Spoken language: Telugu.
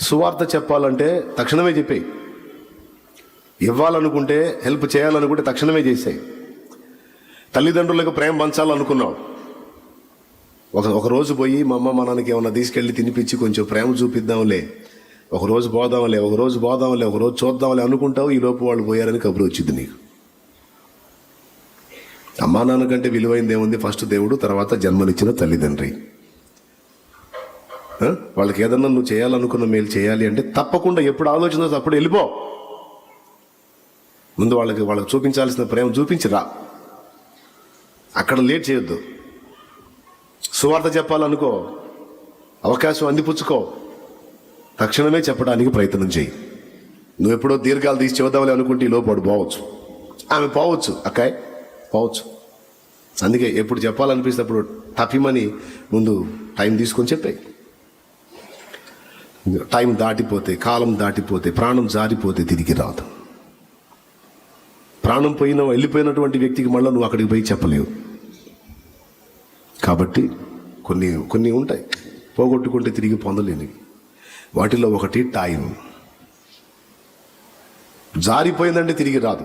సువార్త చెప్పాలంటే తక్షణమే చెప్పాయి. ఇవ్వాలనుకుంటే హెల్ప్ చేయాలనుకుంటే తక్షణమే చేసాయి. తల్లిదండ్రులకు ప్రేమ పంచాలనుకున్నావు. ఒక ఒక రోజు పోయి మా అమ్మ మా నాన్నకి ఏమన్నా తీసుకెళ్ళి తినిపించి కొంచెం ప్రేమ చూపిద్దాంలే. ఒక రోజు పోదాంలే ఒక రోజు పోదాంలే ఒక రోజు చూద్దాంలే అనుకుంటావు ఈ వాళ్ళు పోయారని కబురు వచ్చింది నీకు. అమ్మా నాన్న కంటే విలువైంది ఏముంది? ఫస్ట్ దేవుడు తర్వాత జన్మనిచ్చిన తల్లిదండ్రి. వాళ్ళకి ఏదన్నా నువ్వు చేయాలనుకున్న మేలు చేయాలి అంటే తప్పకుండా ఎప్పుడు ఆలోచన అప్పుడు వెళ్ళిపో. ముందు వాళ్ళకి వాళ్ళకి చూపించాల్సిన ప్రేమ చూపించిరా అక్కడ లేట్ చేయొద్దు. సువార్త చెప్పాలనుకో అవకాశం అందిపుచ్చుకో. తక్షణమే చెప్పడానికి ప్రయత్నం చేయి. నువ్వు ఎప్పుడో దీర్ఘాలు తీసి చూద్దామని అనుకుంటే ఈ లోపాడు పోవచ్చు. ఆమె పోవచ్చు అక్కాయ్. పోవచ్చు. అందుకే ఎప్పుడు చెప్పాలనిపిస్తే అప్పుడు తప్పిమని ముందు టైం తీసుకొని చెప్పాయి. టైం దాటిపోతే కాలం దాటిపోతే ప్రాణం జారిపోతే తిరిగి రాదు. ప్రాణం పోయిన వెళ్ళిపోయినటువంటి వ్యక్తికి మళ్ళీ నువ్వు అక్కడికి పోయి చెప్పలేవు. కాబట్టి కొన్ని కొన్ని ఉంటాయి. పోగొట్టుకుంటే తిరిగి పొందలేనివి. వాటిలో ఒకటి టైం. జారిపోయిందంటే తిరిగి రాదు.